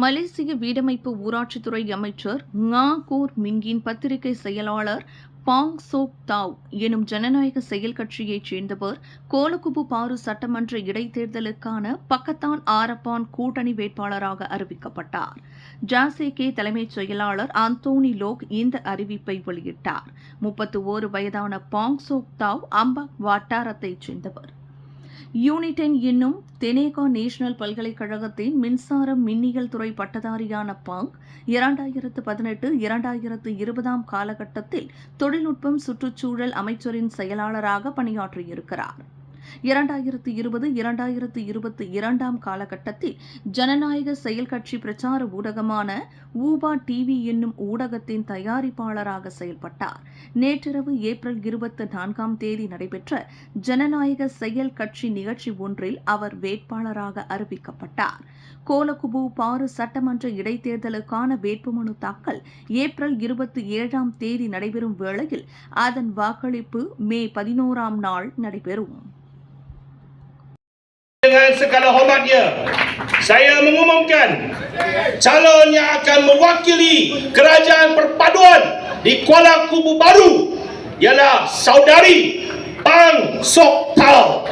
மலேசிய வீடமைப்பு ஊராட்சித்துறை அமைச்சர் ngா கூர் மிங்கின் பத்திரிகை செயலாளர் பாங் சோக் தாவ் எனும் ஜனநாயக செயல் கட்சியைச் சேர்ந்தவர் கோலகுபு பாரு சட்டமன்ற இடைத்தேர்தலுக்கான பக்கத்தான் ஆரப்பான் கூட்டணி வேட்பாளராக அறிவிக்கப்பட்டார். ஜாசேகே தலைமைச் செயலாளர் அந்தோனி லோக் இந்த அறிவிப்பை வெளியிட்டார். முப்பத்து ஓரு வயதான பாங் சோக் தாவ் அம்பாக் வட்டாரத்தைச் சேர்ந்தவர். யூனிடென் என்னும் தெனேகா நேஷனல் பல்கலைக்கழகத்தின் மின்சாரம் மின்னியல் துறை பட்டதாரியான பாங் இரண்டாயிரத்து பதினெட்டு இரண்டாயிரத்து இருபதாம் காலகட்டத்தில் தொழில்நுட்பம் சுற்றுச்சூழல் அமைச்சரின் செயலாளராக பணியாற்றியிருக்கிறார். இரண்டாயிரத்து இருபது இரண்டாயிரத்து இருபத்தி இரண்டாம் காலகட்டத்தில் ஜனநாயக செயல் கட்சி பிரச்சார ஊடகமான ஊபா டிவி என்னும் ஊடகத்தின் தயாரிப்பாளராக செயல்பட்டார். நேற்றிரவு ஏப்ரல் இருபத்தி நான்காம் தேதி நடைபெற்ற ஜனநாயக செயல் கட்சி நிகழ்ச்சி ஒன்றில் அவர் வேட்பாளராக அறிவிக்கப்பட்டார். கோலகுபு பாரு சட்டமன்ற இடைத்தேர்தலுக்கான வேட்புமனு தாக்கல் ஏப்ரல் இருபத்தி ஏழாம் தேதி நடைபெறும் வேளையில் அதன் வாக்களிப்பு மே பதினோராம் நாள் நடைபெறும். Segala hormatnya, saya mengumumkan calon yang akan mewakili kerajaan perpaduan di Kuala Kubu Baru ialah saudari Pang Sok Tau.